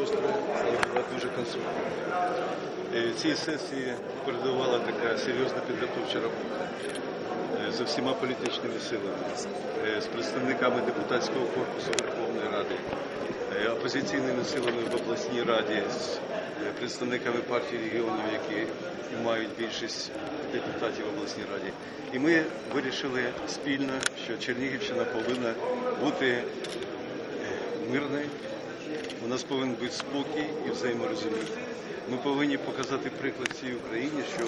гостра, але була дуже конструктивна. Е, Цій сесії передувала така серйозна підготовча робота е, з усіма політичними силами, е, з представниками депутатського корпусу Верховної Ради, опозиційними силами в обласній раді, з представниками партій регіонів, які мають більшість депутатів в обласній раді. І ми вирішили спільно, що Чернігівщина повинна бути мирною, у нас повинен бути спокій і взаєморозуміння. Ми повинні показати приклад цій Україні, що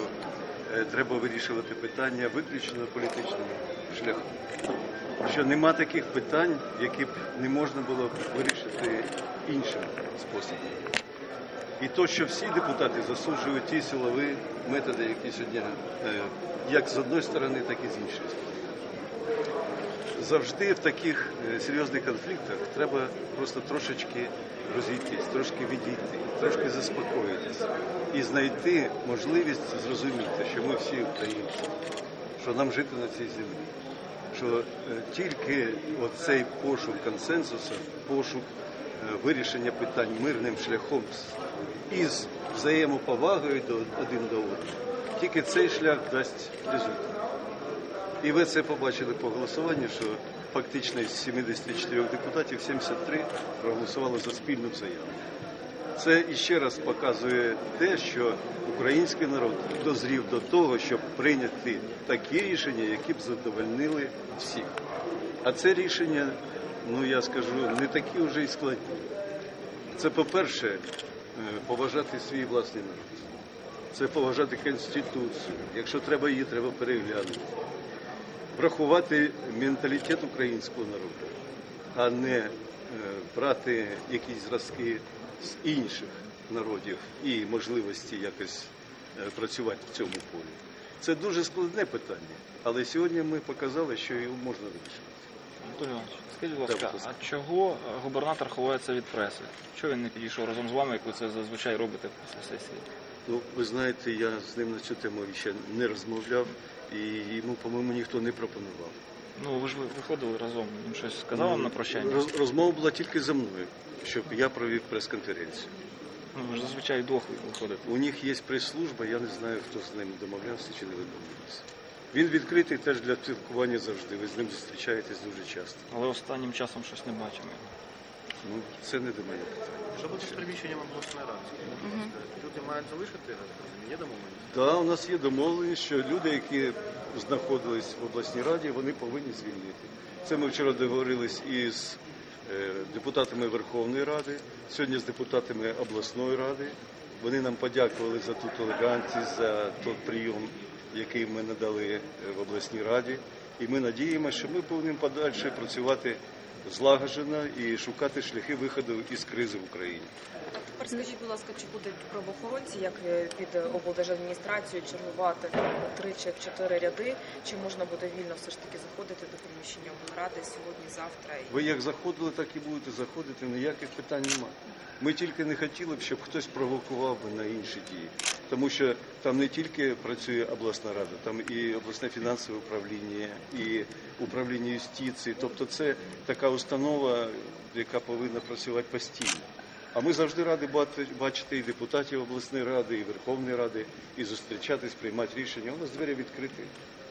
е, треба вирішувати питання виключно політичним шляхом. Що нема таких питань, які б не можна було вирішити іншим способом. І то, що всі депутати засуджують ті силові методи, які сьогодні е, як з одної сторони, так і з іншої сторони завжди в таких е, серйозних конфліктах треба просто трошечки розійтись, трошки відійти, трошки заспокоїтися і знайти можливість зрозуміти, що ми всі українці, що нам жити на цій землі. Що е, тільки оцей пошук консенсусу, пошук е, вирішення питань мирним шляхом із взаємоповагою до один до одного, тільки цей шлях дасть результат. І ви це побачили по голосуванню, що фактично із 74 депутатів 73 проголосували за спільну заяву. Це іще раз показує те, що український народ дозрів до того, щоб прийняти такі рішення, які б задовольнили всіх. А це рішення, ну я скажу, не такі вже й складні. Це, по-перше, е, поважати свій власний народ. Це поважати Конституцію. Якщо треба її, треба переглянути врахувати менталітет українського народу, а не е, брати якісь зразки з інших народів і можливості якось е, працювати в цьому полі. Це дуже складне питання, але сьогодні ми показали, що його можна вирішити. Анатолій Іванович, скажіть, будь ласка, а чого е, губернатор ховається від преси? Чого він не підійшов разом з вами, як ви це зазвичай робите після сесії? Ну, ви знаєте, я з ним на цю тему ще не розмовляв, і йому, по-моєму, ніхто не пропонував. Ну ви ж ви- виходили разом, він щось сказав вам на прощання? Роз- розмова була тільки за мною, щоб я провів прес-конференцію. Ну ви ж зазвичай вдвох виходите. У них є прес-служба, я не знаю, хто з ним домовлявся чи не домовлявся. Він відкритий теж для спілкування завжди. Ви з ним зустрічаєтесь дуже часто. Але останнім часом щось не бачимо. Ну, це не до мене питання. Що буде з приміщенням обласної ради? Ласка, Люди мають залишити, є домовленість? Так, у нас є домовленість, що люди, які знаходились в обласній раді, вони повинні звільнити. Це ми вчора договорились із е, депутатами Верховної Ради, сьогодні з депутатами обласної ради. Вони нам подякували за ту толерантність, за той прийом, який ми надали е, в обласній раді. І ми надіємося, що ми повинні подальше працювати злагоджено і шукати шляхи виходу із кризи в Україні. Тепер скажіть, будь ласка, чи будуть правоохоронці, як е, під облдержадміністрацією, чергувати три чи в чотири ряди? Чи можна буде вільно все ж таки заходити до приміщення облради сьогодні, завтра? Ви як заходили, так і будете заходити, ніяких питань немає. Ми тільки не хотіли б, щоб хтось провокував би на інші дії. Тому що там не тільки працює обласна рада, там і обласне фінансове управління, і управління юстиції. Тобто це така установа, яка повинна працювати постійно. А ми завжди раді бачити і депутатів обласної ради, і Верховної Ради, і зустрічатись, приймати рішення. У нас двері відкриті,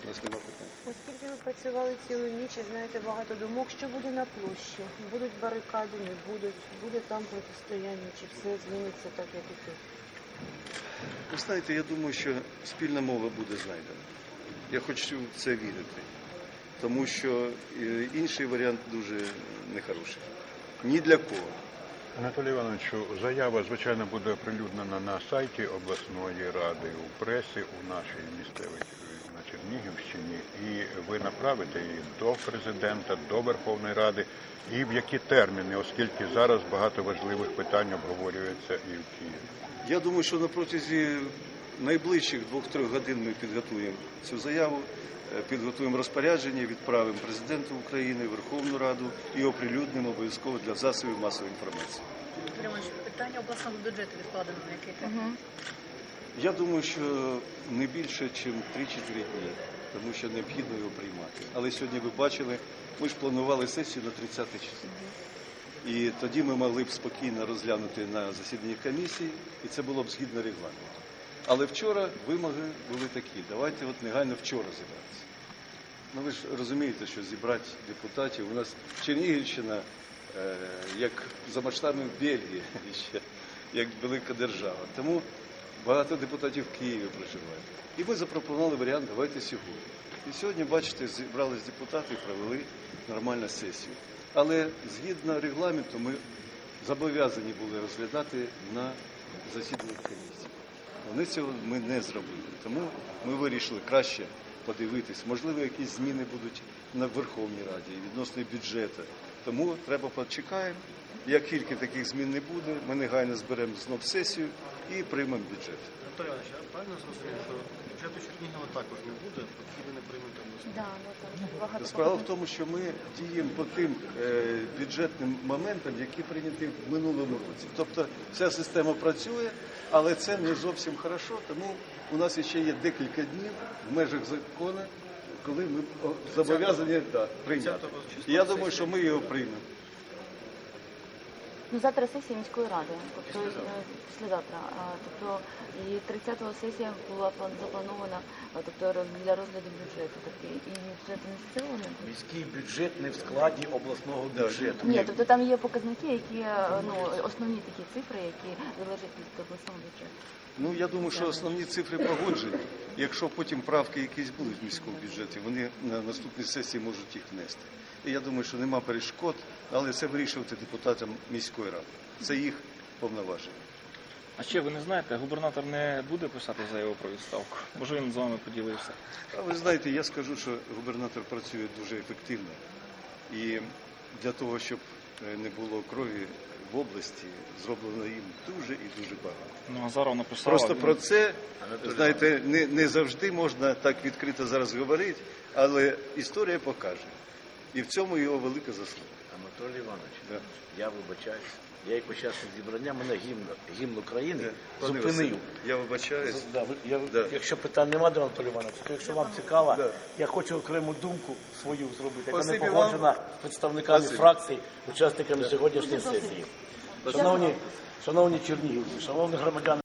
у нас немає питань. Оскільки ви працювали цілу ніч і знаєте багато думок, що буде на площі? Будуть барикади, не будуть, буде там протистояння, чи все зміниться так, як і тут? Ви знаєте, я думаю, що спільна мова буде знайдена. Я хочу в це вірити, тому що е, інший варіант дуже нехороший. Ні для кого. Анатолій Івановичу, заява, звичайно, буде оприлюднена на сайті обласної ради, у пресі, у нашій місцевій на Чернігівщині, і ви направите її до президента, до Верховної Ради, і в які терміни, оскільки зараз багато важливих питань обговорюється і в Києві. Я думаю, що на протязі найближчих двох-трьох годин ми підготуємо цю заяву, е, підготуємо розпорядження, відправимо президенту України, Верховну Раду і оприлюднимо обов'язково для засобів масової інформації. Питання обласного бюджету відкладено на який термін? Я думаю, що не більше, ніж 3-4 дні, тому що необхідно його приймати. Але сьогодні ви бачили, ми ж планували сесію на 30 число. І тоді ми могли б спокійно розглянути на засіданні комісії, і це було б згідно регламенту. Але вчора вимоги були такі. Давайте от негайно вчора зібратися. Ну ви ж розумієте, що зібрати депутатів у нас Чернігівщина е, як за масштабами Бельгії, ще, як велика держава. Тому багато депутатів в Києві проживають. І ми запропонували варіант давайте сьогодні. І сьогодні, бачите, зібрались депутати, і провели нормальну сесію. Але згідно регламенту ми зобов'язані були розглядати на засіданні комісії. Вони цього ми не зробили. Тому ми вирішили краще подивитись. Можливо, якісь зміни будуть на Верховній Раді відносно бюджету. Тому треба почекаємо. Як тільки таких змін не буде, ми негайно зберемо знов сесію і приймемо бюджет. Іванович, я правильно зрозумів, що бюджету Чернігова також не буде, поки ви не приймете обласну? Да, ну, там багато Справа в тому, що ми діємо по тим е, бюджетним моментам, які прийняті в минулому році. Тобто вся система працює, але це не зовсім хорошо, тому у нас ще є декілька днів в межах закону, коли ми о, зобов'язані да, прийняти. І я думаю, що ми його приймемо. Ну, завтра сесія міської ради, тобто е, післязавтра. Тобто і 30-го сесія була план- запланована тобто, для розгляду бюджету. Тобто, і бюджету місцевого. Міський бюджет не в складі обласного бюджету. Ні, тобто там є показники, які е, ну основні такі цифри, які залежать від обласного бюджету. Ну я думаю, що основні цифри погоджені. Якщо потім правки якісь будуть в міському бюджеті, вони на наступній сесії можуть їх внести. І я думаю, що нема перешкод, але це вирішувати депутатам міської ради. Це їх повноваження. А ще ви не знаєте, губернатор не буде писати заяву про відставку. Може він з вами поділився. А ви знаєте, я скажу, що губернатор працює дуже ефективно. І для того, щоб е, не було крові в області, зроблено їм дуже і дуже багато. Ну, Азаров написав. Просто про це, знаєте, не, не завжди можна так відкрито зараз говорити, але історія покаже. І в цьому його велика заслуга. Анатолій Іванович, Да. я вибачаюсь. Я як учасник зібрання, мене гімн, гімн України Пане зупинив. Я вибачаюсь. Да, я, Да. Якщо питань немає до Анатолія Івановича, то якщо вам цікаво, Да. я хочу окрему думку свою зробити, яка не погоджена з представниками Спасибі. фракцій, учасниками сьогоднішньої сесії. Шановні, шановні чернігівці, шановні громадяни.